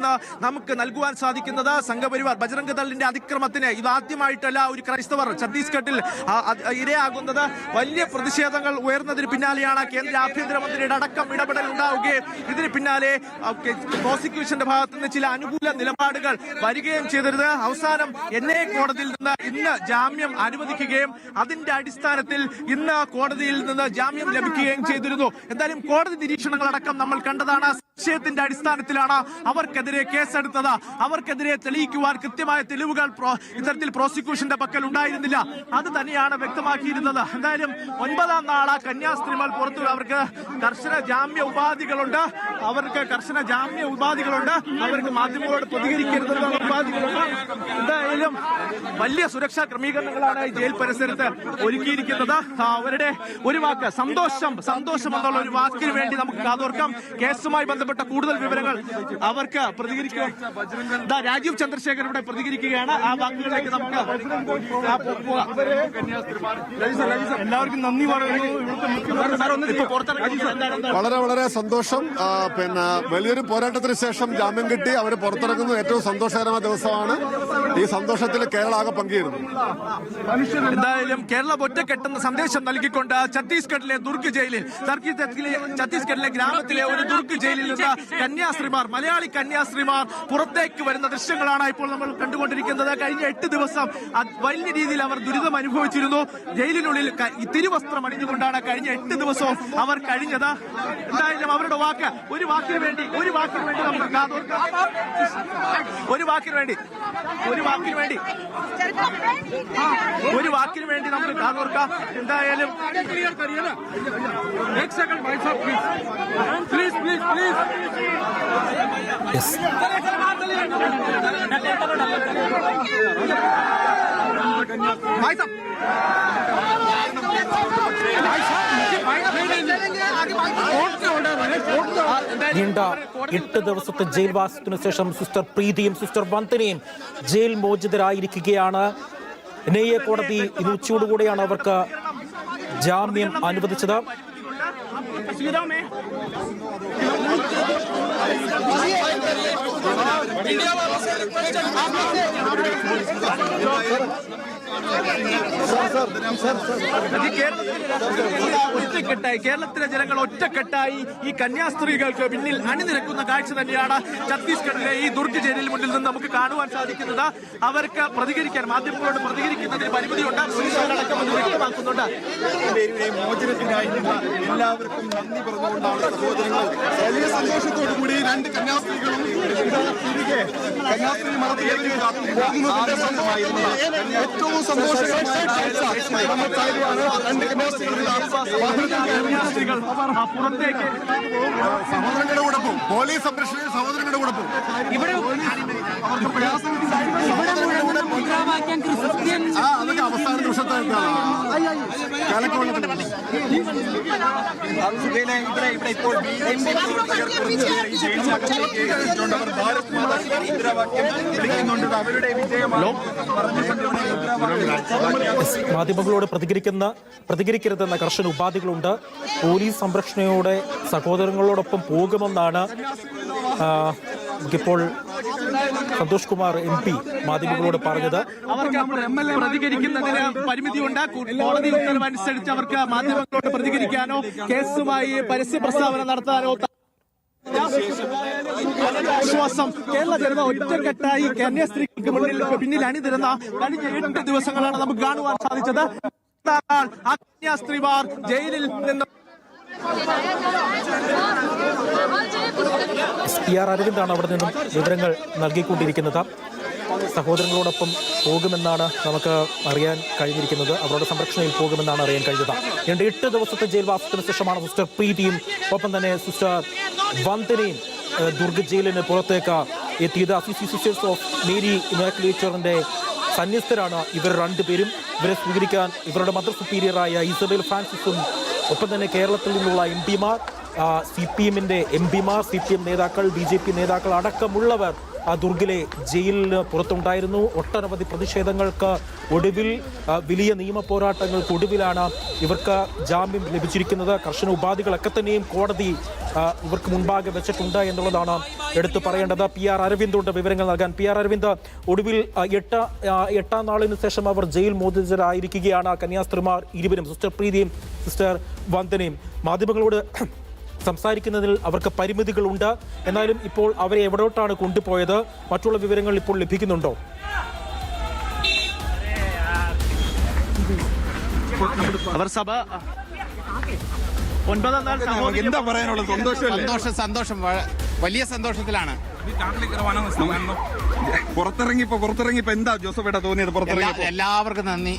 നിന്ന് നമുക്ക് നൽകുവാൻ സാധിക്കുന്നത് സംഘപരിവാർ ബജറംഗ ദളിന്റെ അതിക്രമത്തിന്. ഇത് ആദ്യമായിട്ടല്ല ഒരു ക്രൈസ്തവർ ഛത്തീസ്ഗഡിൽ ഇരയാകുന്നത്. വലിയ പ്രതിഷേധങ്ങൾ ഉയർന്നതിന് പിന്നാലെയാണ് കേന്ദ്ര ആഭ്യന്തരമന്ത്രിയുടെ അടക്കം ഇടപെടൽ ഉണ്ടാവുകയും. ഇതിന് പിന്നാലെ പ്രോസിക്യൂഷന്റെ ഭാഗത്തു നിന്ന് ചില അനുകൂല നിലപാടുകൾ വരികയും ചെയ്തിരുന്നത്. അവസാനം എൻ ഐ കോടതിയിൽ നിന്ന് ഇന്ന് ജാമ്യം അനുവദിക്കുകയും അതിന്റെ അടിസ്ഥാനത്തിൽ ഇന്ന് കോടതിയിൽ നിന്ന് ജാമ്യം ലഭിക്കുകയും ചെയ്തിരുന്നു. എന്തായാലും കോടതി നിരീക്ഷണങ്ങളടക്കം നമ്മൾ കണ്ടതാണ്. സംശയത്തിന്റെ അടിസ്ഥാനത്തിലാണ് അവർക്കെതിരെ കേസെടുത്തത്. അവർക്കെതിരെ തെളിയിക്കുവാൻ കൃത്യമായ തെളിവുകൾ ഇത്തരത്തിൽ പ്രോസിക്യൂഷന്റെ പക്കൽ ഉണ്ടായിരുന്നില്ല. അത് തന്നെയാണ് വ്യക്തമാക്കിയിരുന്നത്. എന്തായാലും ഒൻപതാം നാൾ കന്യാസ്ത്രീകൾ പുറത്തു അവർക്ക് കർശന ജാമ്യ ഉപാധികളുണ്ട്. അവർക്ക് കർശന ജാമ്യ ഉപാധികളുണ്ട്. അവർക്ക് മാധ്യമങ്ങളോട് ഉപാധികളുണ്ട്. എന്തായാലും വലിയ സുരക്ഷാ ക്രമീകരണങ്ങളാണ് ജയിൽ പരിസരത്ത് ഒരുക്കിയിരിക്കുന്നത്. അവരുടെ ഒരു വാക്ക് സന്തോഷം സന്തോഷം എന്നുള്ള ഒരു വാക്കിന് വേണ്ടി നമുക്ക് കാതോർക്കാം. കേസുമായി ബന്ധപ്പെട്ട കൂടുതൽ വിവരങ്ങൾ അവർക്ക് പ്രതികരിക്കാൻ ദാ രാജീവ് ചന്ദ്രശേഖർ ഇവിടെ പ്രതികരിക്കുകയാണ്. ആ വാക്കുകളിലേക്ക് നമുക്ക് എല്ലാവർക്കും നന്ദി പറയുന്നു. വളരെ വളരെ സന്തോഷം. പിന്നെ വലിയൊരു പോരാട്ടത്തിന് ശേഷം ജാമ്യം കിട്ടി. അവർ പുറത്തിറങ്ങുന്നത് ഏറ്റവും സന്തോഷകരമായ ദിവസമാണ്. ഈ സന്തോഷത്തിൽ കേരള ആകെ പങ്കുചേരുന്നു. എന്തായാലും കേരളം ഒറ്റക്കെട്ടെന്ന സന്ദേശം നൽകിക്കൊണ്ട് ഛത്തീസ്ഗഡിലെ ദുർഗ് ജയിലിൽ ഛത്തീസ്ഗഡിലെ ഛത്തീസ്ഗഡിലെ ഗ്രാമത്തിലെ ഒരു ദുർഗ് ജയിലിൽ നിന്ന് കന്യാസ്ത്രീമാർ മലയാളി കുടുംബശ്രീമാർ പുറത്തേക്ക് വരുന്ന ദൃശ്യങ്ങളാണ് ഇപ്പോൾ നമ്മൾ കണ്ടുകൊണ്ടിരിക്കുന്നത്. കഴിഞ്ഞ എട്ട് ദിവസം വലിയ രീതിയിൽ അവർ ദുരിതം അനുഭവിച്ചിരുന്നു. ജയിലിനുള്ളിൽ തിരുവസ്ത്രം അണിഞ്ഞുകൊണ്ടാണ് കഴിഞ്ഞ എട്ട് ദിവസവും അവർ കഴിഞ്ഞത്. എന്തായാലും അവരുടെ വാക്ക് ഒരു വാക്കിന് വേണ്ടി ഒരു വാക്കിന് വേണ്ടി നമുക്ക് ഒരു വാക്കിന് വേണ്ടി ഒരു വാക്കിന് വേണ്ടി. ഒരു വാക്കിന് വേണ്ടി നമുക്ക് കാതോർക്കാം. എന്തായാലും പ്ലീസ് പ്ലീസ് പ്ലീസ് कोर्ट से നീണ്ട എട്ട് ദിവസത്തെ ജയിൽവാസത്തിനു ശേഷം സിസ്റ്റർ പ്രീതിയും സിസ്റ്റർ വന്ദനയും ജയിൽ മോചിതരായിരിക്കുകയാണ് എൻ ഐ എ കോടതി ഇന്ന് ഉച്ചയോടുകൂടെയാണ് അവർക്ക് ജാമ്യം അനുവദിച്ചത് तस्वीरों में അത് കേരളത്തിലെ ഒറ്റക്കെട്ടായി. കേരളത്തിലെ ജനങ്ങൾ ഒറ്റക്കെട്ടായി ഈ കന്യാസ്ത്രീകൾക്ക് പിന്നിൽ അണിനിരക്കുന്ന കാഴ്ച തന്നെയാണ് ഛത്തീസ്ഗഡിലെ ഈ ദുർഗ് ജയിലിൽ മുന്നിൽ നിന്ന് നമുക്ക് കാണുവാൻ സാധിക്കുന്നത്. അവർക്ക് പ്രതികരിക്കാൻ മാധ്യമങ്ങളോട് പ്രതികരിക്കുന്നതിന് പരിമിതിയുണ്ട് പോലീസുകാരടക്കം വ്യക്തമാക്കുന്നുണ്ട്. മോചനത്തിനായിട്ടുള്ള എല്ലാവർക്കും നന്ദി പറഞ്ഞുകൊണ്ടാണ് സഹോദരങ്ങൾ വലിയ സന്തോഷത്തോടു കൂടി രണ്ട് കന്യാസ്ത്രീകളും തിരികെ കന്യാസ്ത്രീ മതത്തിലേക്ക് പോകുന്നതിന്റെ സംഭവമായിരുന്നു ഏറ്റവും സന്തോഷകരമായ സഹോദരങ്ങളുടെ കൂടെ പോകും. പോലീസ് സംരക്ഷണ സഹോദരങ്ങളുടെ കൂടെ പോകും. ഇവിടെ അവർക്ക് പ്രയാസം. അവസാന നിമിഷത്തെ ഇവിടെ ഇപ്പോൾ അവരുടെ മാധ്യമങ്ങളോട് പ്രതികരിക്കുന്ന പ്രതികരിക്കരുതെന്ന കർശന ഉപാധികളുണ്ട്. പോലീസ് സംരക്ഷണയോടെ സഹോദരങ്ങളോടൊപ്പം പോകുമെന്നാണ് ഇപ്പോൾ സന്തോഷ് കുമാർ എം പി മാധ്യമങ്ങളോട് പറഞ്ഞത് പ്രതികരിക്കുന്നതിന് പരിമിതിയുണ്ട്. കോടതി ഉത്തരവ് അനുസരിച്ച് അവർക്ക് മാധ്യമങ്ങളോട് പ്രതികരിക്കാനോ കേസുമായി പരസ്യ പ്രസ്താവന നടത്താനോ ആശ്വാസം. കേരള ജനത ഒറ്റക്കെട്ടായി കന്യാസ്ത്രീകൾക്ക് മുന്നിൽ പിന്നിൽ അണിതിരുന്ന കഴിഞ്ഞ എട്ട് ദിവസങ്ങളാണ് നമുക്ക് കാണുവാൻ സാധിച്ചത്. കന്യാസ്ത്രീമാർ ജയിലിൽ നിന്ന് എസ് പി ആർ അരവിന്ദാണ് അവിടെ നിന്നും വിവരങ്ങൾ നൽകിക്കൊണ്ടിരിക്കുന്നത്. സഹോദരങ്ങളോടൊപ്പം പോകുമെന്നാണ് നമുക്ക് അറിയാൻ കഴിഞ്ഞിരിക്കുന്നത്. അവരുടെ സംരക്ഷണയിൽ പോകുമെന്നാണ് അറിയാൻ കഴിഞ്ഞത്. രണ്ട് എട്ട് ദിവസത്തെ ജയിൽവാസത്തിന് ശേഷമാണ് സിസ്റ്റർ പ്രീതിയും ഒപ്പം തന്നെ സിസ്റ്റർ വന്ദനയും ദുർഗ ജയിലിന് പുറത്തേക്ക് എത്തിയത്. അസിസി സിസ്റ്റേഴ്സ് ഓഫ് മേരി ഇമാക്കുലേറ്ററിന്റെ സന്യസ്തരാണ് ഇവർ രണ്ടുപേരും. ഇവരെ സ്വീകരിക്കാൻ ഇവരുടെ മദർ സുപ്പീരിയറായ ഇസബേൽ ഫ്രാൻസിസും ഒപ്പം തന്നെ കേരളത്തിൽ നിന്നുള്ള എം പിമാർ സി പി എമ്മിന്റെ എം പിമാർ സി പി എം നേതാക്കൾ ബി ജെ പി നേതാക്കൾ അടക്കമുള്ളവർ ദുർഗിലെ ജയിലിന് പുറത്തുണ്ടായിരുന്നു. ഒട്ടനവധി പ്രതിഷേധങ്ങൾക്ക് ഒടുവിൽ ആ, വലിയ നിയമ പോരാട്ടങ്ങൾക്ക് ഒടുവിലാണ് ഇവർക്ക് ജാമ്യം ലഭിച്ചിരിക്കുന്നത്. കർശന ഉപാധികളൊക്കെ തന്നെയും കോടതി ഇവർക്ക് മുൻപാകെ വെച്ചിട്ടുണ്ട് എന്നുള്ളതാണ് എടുത്തു പറയേണ്ടത്. പി ആർ അരവിന്ദുണ്ട് വിവരങ്ങൾ നൽകാൻ. പി ആർ അരവിന്ദ് ഒടുവിൽ ആ, എട്ട് ആ, എട്ടാം നാളിന് ശേഷം അവർ ജയിൽ മോചിതരായിരിക്കുകയാണ്. കന്യാസ്ത്രീമാർ ഇരുവരും സിസ്റ്റർ പ്രീതിയും സിസ്റ്റർ വന്ദനയും. മാധ്യമങ്ങളോട് സംസാരിക്കുന്നതിൽ അവർക്ക് പരിമിതികളുണ്ട് എന്നാലും ഇപ്പോൾ അവരെ എവിടോട്ടാണ് കൊണ്ടുപോയത്? മറ്റുള്ള വിവരങ്ങൾ ഇപ്പോൾ ലഭിക്കുന്നുണ്ടോ? അവർ സഭ ഒൻപതാം നാൾ എന്താ പറയാനുള്ളത്? സന്തോഷമല്ലേ? സന്തോഷം സന്തോഷം. വലിയ സന്തോഷത്തിലാണ്. പുറത്തിറങ്ങിപ്പോ പുറത്തിറങ്ങിപ്പോ എന്താ ജോസഫേട്ടാ തോന്നിയത്? പുറത്തിറങ്ങി എല്ലാവർക്കും നന്ദി.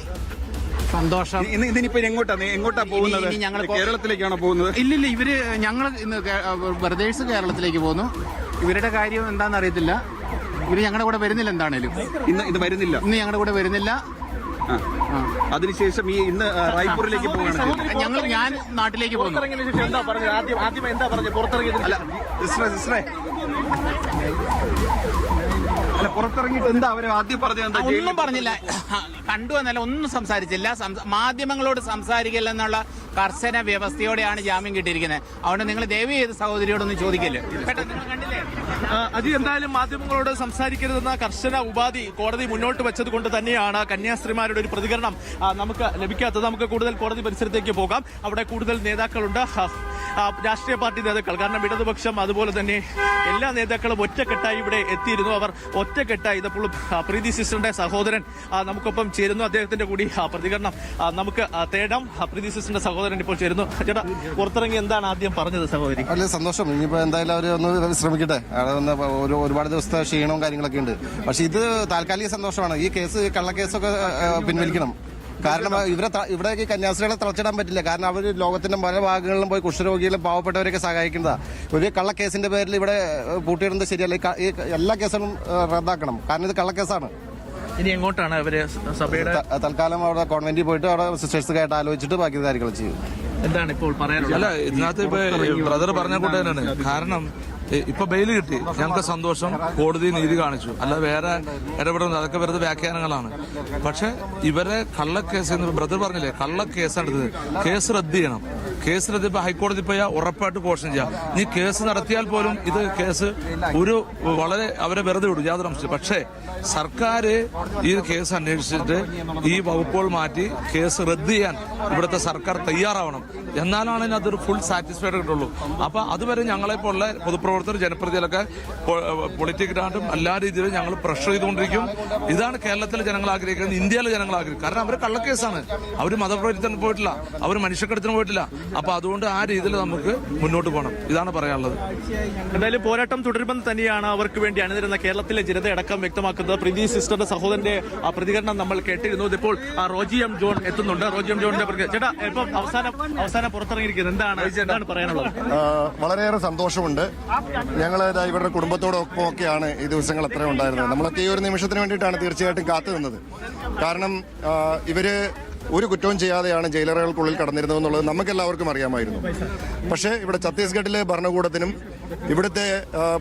സന്തോഷം. ഇന്ന് ഇതിനിപ്പോ എങ്ങോട്ടാ? എങ്ങോട്ടാ പോകുന്നത്? ഞങ്ങൾ കേരളത്തിലേക്കാണോ പോകുന്നത്? ഇല്ലില്ല ഇവർ ഞങ്ങൾ ഇന്ന് ബ്രദേഴ്സ് കേരളത്തിലേക്ക് പോകുന്നു. ഇവരുടെ കാര്യം എന്താണെന്ന് അറിയത്തില്ല ഇവർ ഞങ്ങളുടെ കൂടെ വരുന്നില്ല എന്താണേലും. ഇന്ന് ഇത് വരുന്നില്ല. ഇന്ന് ഞങ്ങളുടെ കൂടെ വരുന്നില്ല. ആ. അതിനുശേഷം ഈ ഇന്ന് റായ്പൂരിലേക്ക് പോവുകയാണ് ഞങ്ങൾ ഞാൻ നാട്ടിലേക്ക് പുറത്തിറങ്ങിയതിനു ശേഷം എന്താ പറഞ്ഞത്? ആദ്യം ആദ്യം എന്താ പറഞ്ഞത്? അല്ല സിസ്റ്ററെ സിസ്റ്ററെ. അല്ല പുറത്തിറങ്ങിയിട്ട് എന്താ അവരെ ആദ്യം പറഞ്ഞത്? ഒന്നും പറഞ്ഞില്ല. കണ്ടു എന്നല്ല ഒന്നും സംസാരിച്ചില്ല. മാധ്യമങ്ങളോട് സംസാരിക്കില്ല എന്നുള്ള കർശന വ്യവസ്ഥയോടെയാണ് ജാമ്യം കിട്ടിയിരിക്കുന്നത്. അതുകൊണ്ട് നിങ്ങൾ ദയവ് ചെയ്ത് സഹോദരിയോടൊന്നും ചോദിക്കില്ല അജി എന്തായാലും മാധ്യമങ്ങളോട് സംസാരിക്കരുതെന്ന കർശന ഉപാധി കോടതി മുന്നോട്ട് വെച്ചത് കൊണ്ട് തന്നെയാണ് കന്യാസ്ത്രീമാരുടെ ഒരു പ്രതികരണം ആ, നമുക്ക് ലഭിക്കാത്തത് നമുക്ക് കൂടുതൽ കോടതി പരിസരത്തേക്ക് പോകാം. അവിടെ കൂടുതൽ നേതാക്കളുണ്ട്. രാഷ്ട്രീയ പാർട്ടി നേതാക്കൾ കാരണം ഇടതുപക്ഷം അതുപോലെ തന്നെ എല്ലാ നേതാക്കളും ഒറ്റക്കെട്ടായി ഇവിടെ എത്തിയിരുന്നു. അവർ ഒറ്റക്കെട്ടായി ഇതപ്പോൾ പ്രീതി സിസ്റ്ററിന്റെ സഹോദരൻ നമുക്കൊപ്പം ചേരുന്നു. അദ്ദേഹത്തിന്റെ കൂടി പ്രതികരണം നമുക്ക് തേടാം. പ്രീതി സിസ്റ്ററിന്റെ സഹോദരൻ ഇപ്പോൾ ചേരുന്നു. ചേട്ടാ പുറത്തിറങ്ങി എന്താണ് ആദ്യം പറഞ്ഞത് സഹോദരി? വലിയ സന്തോഷം. ഇനിയിപ്പോ എന്തായാലും അവർ ഒന്ന് ശ്രമിക്കട്ടെ അവിടെ ഒരു ഒരുപാട് ദിവസത്തെ ക്ഷീണവും കാര്യങ്ങളൊക്കെ ഉണ്ട്. പക്ഷെ ഇത് താൽക്കാലിക സന്തോഷമാണ്. ഈ കേസ് കള്ളക്കേസൊക്കെ പിൻവലിക്കണം. കാരണം ഇവരെ ഇവിടെ ഇവിടേക്ക് കന്യാസ്ത്രീകളെ തളച്ചിടാൻ പറ്റില്ല. കാരണം അവർ ലോകത്തിന്റെ പല ഭാഗങ്ങളിലും പോയി കുഷ്ഠരോഗികളെ പാവപ്പെട്ടവരെയൊക്കെ സഹായിക്കുന്നതാ. ഒരു കള്ളക്കേസിന്റെ പേരിൽ ഇവിടെ പൂട്ടിയിടുന്നത് ശരിയല്ല. ഈ എല്ലാ കേസുകളും റദ്ദാക്കണം. കാരണം ഇത് കള്ളക്കേസാണ്. ഇനി എങ്ങോട്ടാണ് അവർ സഭയുടെ തൽക്കാലം അവിടെ കോൺവെന്റിൽ പോയിട്ട് അവിടെ സിസ്റ്റേഴ്സുമായിട്ട് ആലോചിച്ചിട്ട് ബാക്കി കാര്യങ്ങൾ ചെയ്യും. എന്താണ് ഇപ്പോൾ പറയാനുള്ളത്? അല്ല ഇതിനകത്ത് ഇപ്പൊ ബ്രദർ പറഞ്ഞ കൂട്ട് കാരണം ഇപ്പൊ ബെയിൽ കിട്ടി. ഞങ്ങൾക്ക് സന്തോഷം. കോടതി നീതി കാണിച്ചു. അല്ല വേറെ ഇടപെടുന്നത് അതൊക്കെ വെറുതെ വ്യാഖ്യാനങ്ങളാണ്. പക്ഷെ ഇവരെ കള്ളക്കേസ് എന്ന് ബ്രദർ പറഞ്ഞില്ലേ? കള്ളക്കേസാണ് എടുത്തത്. കേസ് റദ്ദ് ചെയ്യണം. കേസ് റദ്ദ് ഇപ്പൊ ഹൈക്കോടതി പോയാൽ ഉറപ്പായിട്ട് കോഷൻ ചെയ്യാം. നീ കേസ് നടത്തിയാൽ പോലും ഇത് കേസ് ഒരു വളരെ അവരെ വെറുതെ വിടും. യാതൊരു അംശം പക്ഷേ സർക്കാർ ഈ കേസ് അന്വേഷിച്ചിട്ട് ഈ വകുപ്പുകൾ മാറ്റി കേസ് റദ്ദ് ചെയ്യാൻ ഇവിടുത്തെ സർക്കാർ തയ്യാറാവണം. എന്നാലാണ് അതൊരു ഫുൾ സാറ്റിസ്ഫൈഡ് കിട്ടുള്ളൂ അപ്പൊ അതുവരെ ഞങ്ങളെ പോലുള്ള പൊതുപ്രവർത്തകർ ജനപ്രതികളൊക്കെ പൊളിറ്റിക്കലായിട്ടും എല്ലാ രീതിയിലും ഞങ്ങൾ പ്രഷർ ചെയ്തുകൊണ്ടിരിക്കും. ഇതാണ് കേരളത്തിലെ ജനങ്ങൾ ആഗ്രഹിക്കുന്നത് ഇന്ത്യയിലെ ജനങ്ങൾ ആഗ്രഹിക്കുന്നത്. കാരണം അവർ കള്ളക്കേസാണ്. അവർ മതപ്രവർത്തനം പോയിട്ടില്ല. അവർ മനുഷ്യക്കടത്തിന് പോയിട്ടില്ല. അപ്പൊ അതുകൊണ്ട് ആ രീതിയിൽ നമുക്ക് മുന്നോട്ട് പോകണം. ഇതാണ് പറയാനുള്ളത്. എന്തായാലും പോരാട്ടം തുടരുമെന്ന് തന്നെയാണ് അവർക്ക് വേണ്ടി അണിനിരുന്ന കേരളത്തിലെ ജനത അടക്കം വ്യക്തമാക്കുന്നത്. പ്രീതി സിസ്റ്ററുടെ സഹോദരന്റെ ആ പ്രതികരണം നമ്മൾ കേട്ടിരുന്നു ഇതിപ്പോൾ ആ റോജി എം ജോൺ എത്തുന്നുണ്ട്. റോജി എം ജോണിന്റെ. ചേട്ടാ ഇപ്പം അവസാനം അവസാനം പുറത്തിറങ്ങിയിരിക്കുന്നത് എന്താണ് എന്താണ് പറയാനുള്ളത്? വളരെയേറെ സന്തോഷമുണ്ട്. ഞങ്ങൾ ഇവരുടെ കുടുംബത്തോടൊപ്പം ഒക്കെയാണ് ഈ ദിവസങ്ങൾ അത്ര ഉണ്ടായിരുന്നത്. നമ്മളൊക്കെ ഈ ഒരു നിമിഷത്തിന് വേണ്ടിയിട്ടാണ് തീർച്ചയായിട്ടും കാത്തു നിന്നത്. കാരണം ഇവർ ഒരു കുറ്റവും ചെയ്യാതെയാണ് ജയിലറുകൾക്കുള്ളിൽ കടന്നിരുന്നത് എന്നുള്ളത് നമുക്കെല്ലാവർക്കും അറിയാമായിരുന്നു. പക്ഷേ ഇവിടെ ഛത്തീസ്ഗഡിലെ ഭരണകൂടത്തിനും ഇവിടുത്തെ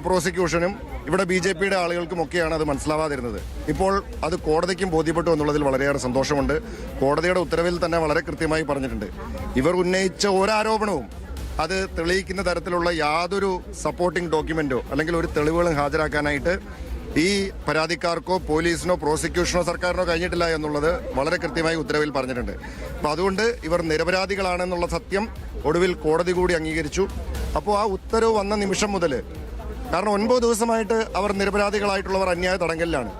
പ്രോസിക്യൂഷനും ഇവിടെ ബി ജെ പിയുടെ ആളുകൾക്കുമൊക്കെയാണ് അത് മനസ്സിലാവാതിരുന്നത്. ഇപ്പോൾ അത് കോടതിക്കും ബോധ്യപ്പെട്ടു എന്നുള്ളതിൽ വളരെയേറെ സന്തോഷമുണ്ട്. കോടതിയുടെ ഉത്തരവിൽ തന്നെ വളരെ കൃത്യമായി പറഞ്ഞിട്ടുണ്ട്. ഇവർ ഉന്നയിച്ച ഒരാരോപണവും അത് തെളിയിക്കുന്ന തരത്തിലുള്ള യാതൊരു സപ്പോർട്ടിംഗ് ഡോക്യുമെന്റോ അല്ലെങ്കിൽ ഒരു തെളിവുകളും ഹാജരാക്കാനായിട്ട് ഈ പരാതിക്കാർക്കോ പോലീസിനോ പ്രോസിക്യൂഷനോ സർക്കാരിനോ കഴിഞ്ഞിട്ടില്ല എന്നുള്ളത് വളരെ കൃത്യമായി ഉത്തരവിൽ പറഞ്ഞിട്ടുണ്ട്. അപ്പോൾ അതുകൊണ്ട് ഇവർ നിരപരാധികളാണെന്നുള്ള സത്യം ഒടുവിൽ കോടതി കൂടി അംഗീകരിച്ചു. അപ്പോൾ ആ ഉത്തരവ് വന്ന നിമിഷം മുതൽ കാരണം ഒൻപത് ദിവസമായിട്ട് അവർ നിരപരാധികളായിട്ടുള്ളവർ അന്യായ തടങ്കലിലാണ്.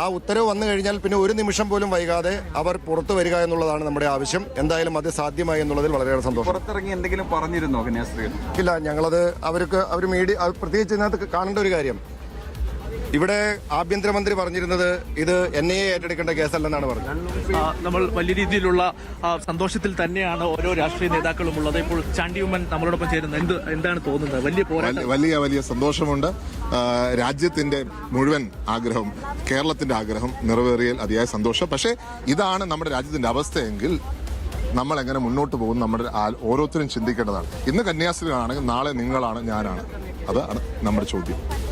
ആ ഉത്തരവ് വന്നു കഴിഞ്ഞാൽ പിന്നെ ഒരു നിമിഷം പോലും വൈകാതെ അവർ പുറത്തു വരിക എന്നുള്ളതാണ് നമ്മുടെ ആവശ്യം. എന്തായാലും അത് സാധ്യമായി എന്നുള്ളതിൽ വളരെയേറെ സന്തോഷം. പുറത്തിറങ്ങി എന്തെങ്കിലും പറഞ്ഞിരുന്നോ ഇല്ല ഞങ്ങളത് അവർക്ക് അവർ മീഡിയ പ്രത്യേകിച്ച് ഇതിനകത്ത് കാണേണ്ട ഒരു കാര്യം. ഇവിടെ ആഭ്യന്തരമന്ത്രി പറഞ്ഞിരുന്നത് ഇത് എൻ ഐ എ ഏറ്റെടുക്കേണ്ട കേസല്ലെന്നാണ് പറഞ്ഞത്. നമ്മൾ വലിയ രീതിയിലുള്ള സന്തോഷത്തിൽ തന്നെയാണ് ഓരോ രാഷ്ട്രീയ നേതാക്കളും ഉള്ളത്. ഇപ്പോൾ ചാണ്ടിയുമ്മൻ നമ്മളോടൊപ്പം ചേരുന്നത്. എന്ത് എന്താണ് തോന്നുന്നത്? വലിയ പോരാട്ടം. വലിയ- വലിയ സന്തോഷമുണ്ട്. രാജ്യത്തിന്റെ മുഴുവൻ ആഗ്രഹം കേരളത്തിന്റെ ആഗ്രഹം നിറവേറിയൽ അതിയായ സന്തോഷം. പക്ഷേ ഇതാണ് നമ്മുടെ രാജ്യത്തിന്റെ അവസ്ഥയെങ്കിൽ നമ്മൾ എങ്ങനെ മുന്നോട്ട് പോകും നമ്മുടെ ഓരോരുത്തരും ചിന്തിക്കേണ്ടതാണ്. ഇന്ന് കന്യാസ്ത്രീകളാണെങ്കിൽ നാളെ നിങ്ങളാണ് ഞാനാണ്. അതാണ് നമ്മുടെ ചോദ്യം.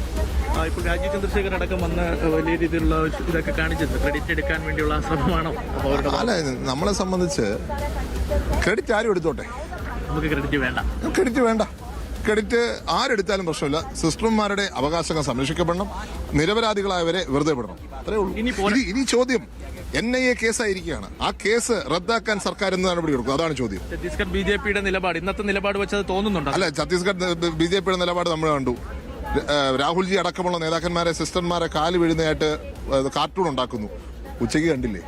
ഇപ്പോൾ രാജീവ് ചന്ദ്രശേഖർ അടക്കം വന്ന് വലിയ രീതിയിലുള്ള ഇതൊക്കെ കാണിച്ചത് ക്രെഡിറ്റ് എടുക്കാൻ വേണ്ടിയുള്ള ശ്രമമാണോ അല്ല നമ്മളെ സംബന്ധിച്ച് ക്രെഡിറ്റ് ആരും എടുത്തോട്ടെ? നമുക്ക് ക്രെഡിറ്റ് വേണ്ട. ക്രെഡിറ്റ് വേണ്ട. ക്രെഡിറ്റ് ആരെടുത്താലും പ്രശ്നമില്ല. സിസ്റ്റർമാരുടെ അവകാശങ്ങൾ സംരക്ഷിക്കപ്പെടണം. നിരപരാധികളായവരെ വെറുതെ വിടണം. അത്രേ ഉള്ളൂ. ഇനി ചോദ്യം. എൻ ഐ എ കേസായിരിക്കുകയാണ്. ആ കേസ് റദ്ദാക്കാൻ സർക്കാർ എന്ത് നടപടി എടുക്കും. അതാണ് ചോദ്യം. ഛത്തീസ്ഗഡ് ബി ജെ പിയുടെ നിലപാട്. ഇന്നത്തെ നിലപാട് വെച്ചത് തോന്നുന്നുണ്ട്? അല്ല ഛത്തീസ്ഗഡ് ബി ജെ പിയുടെ നിലപാട് നമ്മൾ കണ്ടു. രാഹുൽജി അടക്കമുള്ള നേതാക്കന്മാരെ സിസ്റ്റർമാരെ കാൽ വീഴുന്നതായിട്ട് കാർട്ടൂൺ ഉണ്ടാക്കുന്നു. ഉച്ചയ്ക്ക് കണ്ടില്ലേ?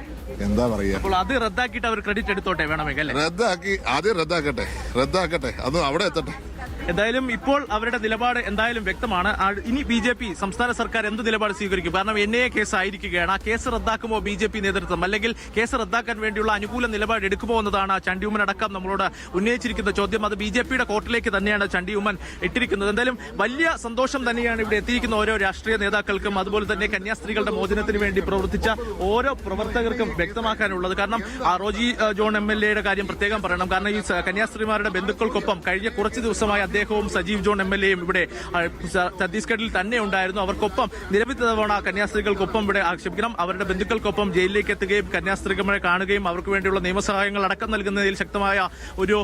എന്താ അപ്പോൾ അത് റദ്ദാക്കിയിട്ട് അവർ ക്രെഡിറ്റ് എടുത്തോട്ടെ വേണമെങ്കിൽ റദ്ദാക്കി ആദ്യം റദ്ദാക്കട്ടെ റദ്ദാക്കട്ടെ അത് അവിടെ എത്തട്ടെ. എന്തായാലും ഇപ്പോൾ അവരുടെ നിലപാട് എന്തായാലും വ്യക്തമാണ്. ഇനി ബി ജെ പി സംസ്ഥാന സർക്കാർ എന്ത് നിലപാട് സ്വീകരിക്കും? കാരണം എൻ ഐ എ കേസ് ആയിരിക്കുകയാണ്. ആ കേസ് റദ്ദാക്കുമോ ബി ജെ പി നേതൃത്വം? അല്ലെങ്കിൽ കേസ് റദ്ദാക്കാൻ വേണ്ടിയുള്ള അനുകൂല നിലപാട് എടുക്കുമോ എന്നതാണ് ചണ്ടിയുമ്മൻ അടക്കം നമ്മളോട് ഉന്നയിച്ചിരിക്കുന്ന ചോദ്യം. അത് ബി ജെ പിയുടെ കോർട്ടിലേക്ക് തന്നെയാണ് ചണ്ടിയുമ്മൻ ഇട്ടിരിക്കുന്നത്. എന്തായാലും വലിയ സന്തോഷം തന്നെയാണ് ഇവിടെ എത്തിയിരിക്കുന്ന ഓരോ രാഷ്ട്രീയ നേതാക്കൾക്കും അതുപോലെ തന്നെ കന്യാസ്ത്രീകളുടെ മോചനത്തിന് വേണ്ടി പ്രവർത്തിച്ച ഓരോ പ്രവർത്തകർക്കും വ്യക്തമാക്കാനുള്ളത്. കാരണം റോജി ജോൺ എം എൽ എയുടെ കാര്യം പ്രത്യേകം പറയണം. കാരണം ഈ കന്യാസ്ത്രീമാരുടെ ബന്ധുക്കൾക്കൊപ്പം കഴിഞ്ഞ കുറച്ച് ദിവസമായി അദ്ദേഹവും സജീവ് ജോൺ എം എൽ എയും ഇവിടെ ഛത്തീസ്ഗഡിൽ തന്നെ ഉണ്ടായിരുന്നു. അവർക്കൊപ്പം നിരവധി തവണ കന്യാസ്ത്രീകൾക്കൊപ്പം ഇവിടെ ആക്ഷേപിക്കണം. അവരുടെ ബന്ധുക്കൾക്കൊപ്പം ജയിലിലേക്ക് എത്തുകയും കന്യാസ്ത്രീകളെ കാണുകയും അവർക്ക് വേണ്ടിയുള്ള നിയമസഹായങ്ങൾ അടക്കം നൽകുന്നതിൽ ശക്തമായ ഒരു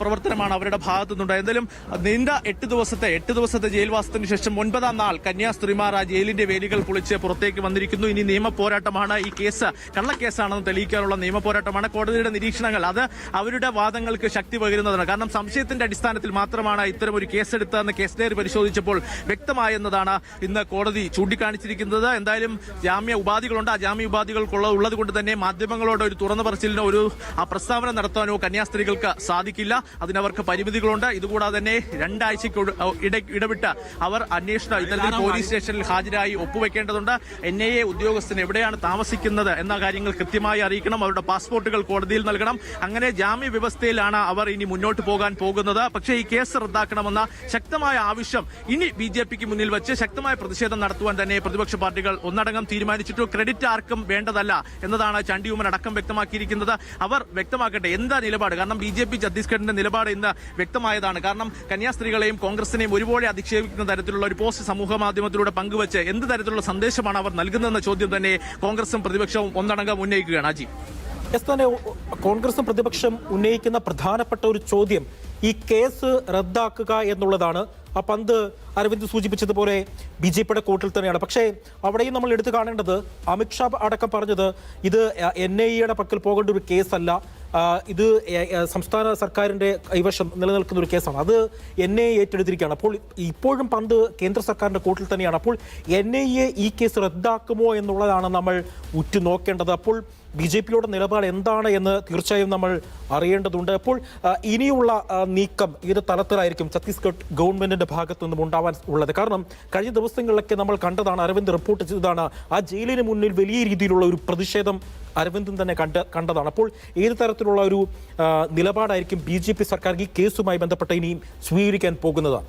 പ്രവർത്തനമാണ് അവരുടെ ഭാഗത്തു നിന്നുണ്ടായത് എന്തായാലും നീണ്ട എട്ട് ദിവസത്തെ എട്ട് ദിവസത്തെ ജയിൽവാസത്തിന് ശേഷം ഒൻപതാം നാൾ കന്യാസ്ത്രീമാർ ആ ജയിലിന്റെ വേലികൾ പൊളിച്ച് പുറത്തേക്ക് വന്നിരിക്കുന്നു. ഇനി നിയമ പോരാട്ടമാണ് ഈ കേസ് കള്ളക്കേസാണെന്ന് തെളിയിക്കാനുള്ള നിയമ പോരാട്ടമാണ് കോടതിയുടെ നിരീക്ഷണങ്ങൾ അത് അവരുടെ വാദങ്ങൾക്ക് ശക്തി പകരുന്നതാണ്. കാരണം സംശയത്തിന്റെ അടിസ്ഥാനത്തിൽ മാത്രമാണ് ഇത്തരം ഒരു കേസെടുത്തതെന്ന് കേസ് ഡയറി പരിശോധിച്ചപ്പോൾ വ്യക്തമായെന്നതാണ് ഇന്ന് കോടതി ചൂണ്ടിക്കാണിച്ചിരിക്കുന്നത്. എന്തായാലും ജാമ്യ ഉപാധികളുണ്ട്. ആ ജാമ്യ ഉപാധികൾക്കുള്ള ഉള്ളത് കൊണ്ട് തന്നെ മാധ്യമങ്ങളോട് ഒരു തുറന്ന പറച്ചിലിനോ ഒരു ആ പ്രസ്താവന നടത്താനോ കന്യാസ്ത്രീകൾക്ക് സാധിക്കില്ല. അതിനവർക്ക് പരിമിതികളുണ്ട്. ഇതുകൂടാതെ തന്നെ രണ്ടാഴ്ചയ്ക്ക് ഇടവിട്ട് അവർ അന്വേഷണം ഇത്തരത്തിൽ പോലീസ് സ്റ്റേഷനിൽ ഹാജരായി ഒപ്പുവെക്കേണ്ടതുണ്ട്. എൻ ഐ എ ഉദ്യോഗസ്ഥൻ എവിടെയാണ് താമസിക്കുന്നത് എന്ന കാര്യങ്ങൾ കൃത്യമായി അറിയിക്കണം. അവരുടെ പാസ്പോർട്ടുകൾ കോടതിയിൽ നൽകണം. അങ്ങനെ ജാമ്യ വ്യവസ്ഥയിലാണ് അവർ ഇനി മുന്നോട്ട് പോകാൻ പോകുന്നത്. പക്ഷേ ഈ കേസ് റദ്ദാക്കണമെന്ന ശക്തമായ ആവശ്യം ഇനി ബി ജെ പിക്ക് മുന്നിൽ വെച്ച് ശക്തമായ പ്രതിഷേധം നടത്തുവാൻ തന്നെ പ്രതിപക്ഷ പാർട്ടികൾ ഒന്നടങ്കം തീരുമാനിച്ചിട്ടു ക്രെഡിറ്റ് ആർക്കും വേണ്ടതല്ല എന്നതാണ് ചണ്ടിയുമൻ അടക്കം വ്യക്തമാക്കിയിരിക്കുന്നത്. അവർ വ്യക്തമാക്കട്ടെ എന്താ നിലപാട്? കാരണം ബി ജെ പി ഛത്തീസ്ഗഡിന്റെ നിലപാട് ഇന്ന് വ്യക്തമായതാണ്. കാരണം കന്യാസ്ത്രീകളെയും കോൺഗ്രസിനെയും ഒരുപോലെ അധിക്ഷേപിക്കുന്ന തരത്തിലുള്ള ഒരു പോസ്റ്റ് സമൂഹ മാധ്യമത്തിലൂടെ പങ്കുവച്ച് എന്ത് തരത്തിലുള്ള സന്ദേശമാണ് അവർ നൽകുന്നതെന്ന ചോദ്യം തന്നെ കോൺഗ്രസും പ്രതിപക്ഷവും ഒന്നടങ്കം ഉന്നയിക്കുകയാണ്. അജി. കോൺഗ്രസും പ്രതിപക്ഷം ഉന്നയിക്കുന്ന പ്രധാനപ്പെട്ട ഒരു ചോദ്യം ഈ കേസ് റദ്ദാക്കുക എന്നുള്ളതാണ്. ആ പന്ത് അരവിന്ദ് സൂചിപ്പിച്ചതുപോലെ ബി ജെ പിയുടെ കൂട്ടിൽ തന്നെയാണ്. പക്ഷേ അവിടെയും നമ്മൾ എടുത്തു കാണേണ്ടത് അമിത്ഷാ അടക്കം പറഞ്ഞത് ഇത് എൻ ഐ എയുടെ പക്കൽ പോകേണ്ട ഒരു കേസല്ല. ഇത് സംസ്ഥാന സർക്കാരിന്റെ കൈവശം നിലനിൽക്കുന്ന ഒരു കേസാണ്. അത് എൻ ഐ ഏറ്റെടുത്തിരിക്കുകയാണ്. അപ്പോൾ ഇപ്പോഴും പന്ത് കേന്ദ്ര സർക്കാരിന്റെ കൂട്ടിൽ തന്നെയാണ്. അപ്പോൾ എൻ ഐ എ ഈ കേസ് റദ്ദാക്കുമോ എന്നുള്ളതാണ് നമ്മൾ ഉറ്റുനോക്കേണ്ടത്. അപ്പോൾ ബി ജെ പിയുടെ നിലപാട് എന്താണ് എന്ന് തീർച്ചയായും നമ്മൾ അറിയേണ്ടതുണ്ട്. അപ്പോൾ ഇനിയുള്ള നീക്കം ഏത് തലത്തിലായിരിക്കും ഛത്തീസ്ഗഡ് ഗവൺമെന്റിന്റെ ഭാഗത്തു നിന്നും ഉണ്ടാവാൻ ഉള്ളത്? കാരണം കഴിഞ്ഞ ദിവസങ്ങളിലൊക്കെ നമ്മൾ കണ്ടതാണ് അരവിന്ദ് റിപ്പോർട്ട് ചെയ്തതാണ് ആ ജയിലിന് മുന്നിൽ വലിയ രീതിയിലുള്ള ഒരു പ്രതിഷേധം അരവിന്ദും തന്നെ കണ്ട കണ്ടതാണ്. അപ്പോൾ ഏത് തരത്തിലുള്ള ഒരു നിലപാടായിരിക്കും ബി ജെ പി സർക്കാർ ഈ കേസുമായി ബന്ധപ്പെട്ട് ഇനിയും സ്വീകരിക്കാൻ പോകുന്നത്?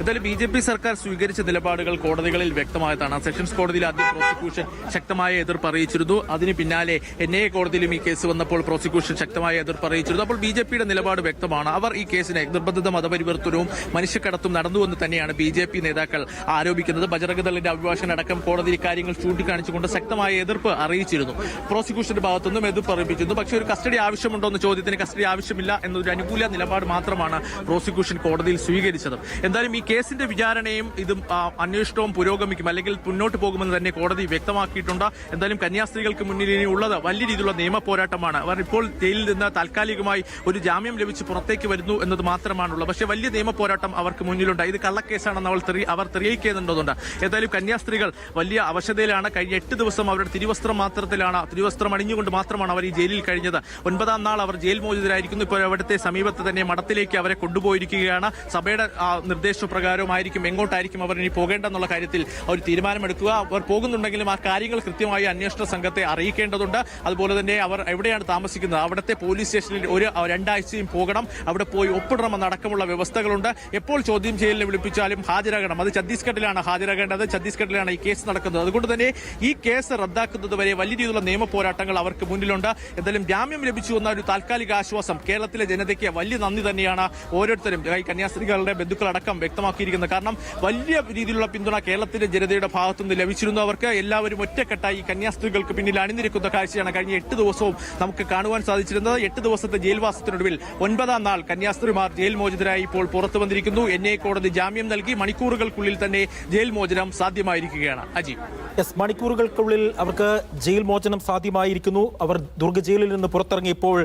എന്തായാലും ബി ജെ പി സർക്കാർ സ്വീകരിച്ച നിലപാടുകൾ കോടതികളിൽ വ്യക്തമായതാണ്. സെഷൻസ് കോടതിയിൽ ആദ്യം പ്രോസിക്യൂഷൻ ശക്തമായ എതിർപ്പ് അറിയിച്ചിരുന്നു. അതിന് പിന്നാലെ എൻ ഐ കോടതിയിലും ഈ കേസ് വന്നപ്പോൾ പ്രോസിക്യൂഷൻ ശക്തമായ എതിർപ്പ് അറിയിച്ചിരുന്നു. അപ്പോൾ ബി ജെ പിയുടെ നിലപാട് വ്യക്തമാണ്. അവർ ഈ കേസിനെ നിർബന്ധിത മതപരിവർത്തനവും മനുഷ്യക്കടത്തും നടന്നുവെന്ന് തന്നെയാണ് ബി ജെ പി നേതാക്കൾ ആരോപിക്കുന്നത്. ബജറംഗദളിന്റെ അഭിഭാഷകൻ അടക്കം കോടതി കാര്യങ്ങൾ ചൂണ്ടിക്കാണിച്ചുകൊണ്ട് ശക്തമായ എതിർപ്പ് അറിയിച്ചിരുന്നു. പ്രോസിക്യൂഷന്റെ ഭാഗത്തുനിന്നും എതിർപ്പ് അറിയിച്ചിരുന്നു പക്ഷേ ഒരു കസ്റ്റഡി ആവശ്യമുണ്ടോ എന്ന ചോദ്യത്തിന് കസ്റ്റഡി ആവശ്യമില്ല എന്നൊരു അനുകൂല നിലപാട് മാത്രമാണ് പ്രോസിക്യൂഷൻ കോടതിയിൽ സ്വീകരിച്ചത്. എന്തായാലും ഈ കേസിന്റെ വിചാരണയും ഇതും അന്വേഷണവും പുരോഗമിക്കും. അല്ലെങ്കിൽ മുന്നോട്ട് പോകുമെന്ന് തന്നെ കോടതി വ്യക്തമാക്കിയിട്ടുണ്ട്. എന്തായാലും കന്യാസ്ത്രീകൾക്ക് മുന്നിൽ ഇനി ഉള്ളത് വലിയ രീതിയിലുള്ള നിയമ പോരാട്ടമാണ് അവർ ഇപ്പോൾ ജയിലിൽ നിന്ന് താൽക്കാലികമായി ഒരു ജാമ്യം ലഭിച്ച് പുറത്തേക്ക് വരുന്നു എന്നത് മാത്രമാണുള്ളത്. പക്ഷേ വലിയ നിയമ പോരാട്ടം അവർക്ക് മുന്നിലുണ്ട്. ഇത് കള്ളക്കേസാണെന്ന് അവൾ തെറി- അവർ തെളിയിക്കേണ്ടതുണ്ട് എന്തായാലും കന്യാസ്ത്രീകൾ വലിയ അവശതയിലാണ്. കഴിഞ്ഞ എട്ട് ദിവസം അവരുടെ തിരുവസ്ത്രം മാത്രത്തിലാണ് തിരുവസ്ത്രം അണിഞ്ഞുകൊണ്ട് മാത്രമാണ് അവർ ഈ ജയിലിൽ കഴിഞ്ഞത്. ഒൻപതാം നാൾ അവർ ജയിൽ മോചിതരായിരിക്കുന്നു. ഇപ്പോൾ അവിടുത്തെ സമീപത്ത് തന്നെ മഠത്തിലേക്ക് അവരെ കൊണ്ടുപോയിരിക്കുകയാണ്. സഭയുടെ നിർദ്ദേശ പ്രകാരമായിരിക്കും എങ്ങോട്ടായിരിക്കും അവർ ഇനി പോകേണ്ടെന്നുള്ള കാര്യത്തിൽ അവർ തീരുമാനമെടുക്കുക. അവർ പോകുന്നുണ്ടെങ്കിലും ആ കാര്യങ്ങൾ കൃത്യമായി അന്വേഷണ സംഘത്തെ അറിയിക്കേണ്ടതുണ്ട്. അതുപോലെ തന്നെ അവർ എവിടെയാണ് താമസിക്കുന്നത്? അവിടുത്തെ പോലീസ് സ്റ്റേഷനിൽ ഒരു രണ്ടാഴ്ചയും പോകണം. അവിടെ പോയി ഒപ്പിടണമെന്നടക്കമുള്ള വ്യവസ്ഥകളുണ്ട്. എപ്പോൾ ചോദ്യം ചെയ്യലിന് വിളിപ്പിച്ചാലും ഹാജരാകണം. അത് ഛത്തീസ്ഗഡിലാണ് ഹാജരാകേണ്ടത്. ഛത്തീസ്ഗഡിലാണ് ഈ കേസ് നടക്കുന്നത്. അതുകൊണ്ട് തന്നെ ഈ കേസ് റദ്ദാക്കുന്നത് വരെ വലിയ രീതിയിലുള്ള നിയമ പോരാട്ടങ്ങൾ അവർക്ക് മുന്നിലുണ്ട്. എന്തായാലും ജാമ്യം ലഭിച്ചു എന്ന ഒരു താൽക്കാലിക ആശ്വാസം കേരളത്തിലെ ജനതയ്ക്ക് വലിയ നന്ദി തന്നെയാണ് ഓരോരുത്തരും. കന്യാസ്ത്രീകളുടെ ബന്ധുക്കളടക്കം വ്യക്തമാക്കിയിരിക്കുന്നത് കാരണം വലിയ രീതിയിലുള്ള പിന്തുണ കേരളത്തിലെ ജനതയുടെ ഭാഗത്തുനിന്ന് ലഭിച്ചിരുന്നു. അവർക്ക് എല്ലാവരും ഒറ്റക്കെട്ടായി കന്യാസ്ത്രീകൾക്ക് പിന്നിൽ അണിനിരക്കുന്ന കാഴ്ചയാണ് കഴിഞ്ഞ എട്ട് ദിവസവും നമുക്ക് കാണുവാൻ സാധിച്ചിരുന്നത്. എട്ട് ദിവസത്തെ ജയിൽവാസത്തിനൊടുവിൽ ഒൻപതാം നാൾ കന്യാസ്ത്രീമാർ ജയിൽ മോചിതരായി ഇപ്പോൾ പുറത്തു വന്നിരിക്കുന്നു. എൻ കോടതി ജാമ്യം നൽകി മണിക്കൂറുകൾക്കുള്ളിൽ തന്നെ ജയിൽ മോചനം സാധ്യമായിരിക്കുകയാണ്. അജീവ് എസ് മണിക്കൂറുകൾക്കുള്ളിൽ അവർക്ക് ജയിൽ മോചനം സാധ്യമായിരിക്കുന്നു. അവർ ദുർഗ ജയിലിൽ നിന്ന് പുറത്തിറങ്ങിയപ്പോൾ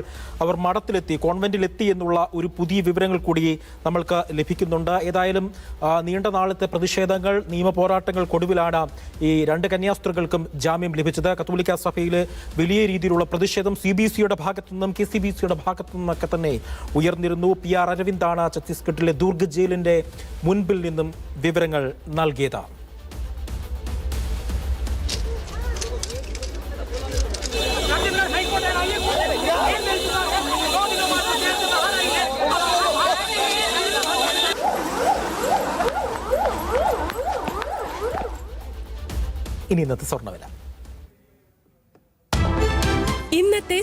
അവർ മഠത്തിലെത്തി കോൺവെന്റിലെത്തി എന്നുള്ള ഒരു പുതിയ വിവരങ്ങൾ കൂടി നമ്മൾക്ക് ലഭിക്കുന്നുണ്ട്. ഏതായാലും നീണ്ട നാളത്തെ പ്രതിഷേധങ്ങൾ നിയമ പോരാട്ടങ്ങൾക്കൊടുവിലാണ് ഈ രണ്ട് കന്യാസ്ത്രീകൾക്കും ജാമ്യം ലഭിച്ചത്. കത്തോലിക്ക സഭയിൽ വലിയ രീതിയിലുള്ള പ്രതിഷേധം സി ബി സിയുടെ ഭാഗത്തു നിന്നും കെ സി ബി സിയുടെ ഭാഗത്തു നിന്നൊക്കെ തന്നെ ഉയർന്നിരുന്നു. പി ആർ അരവിന്ദാണ് ഛത്തീസ്ഗഡിലെ ദുർഗ് ജയിലിന്റെ മുൻപിൽ നിന്നും വിവരങ്ങൾ നൽകിയത്. ഇനി ഇന്നത്തെ സ്വർണവില. ഇന്നത്തെ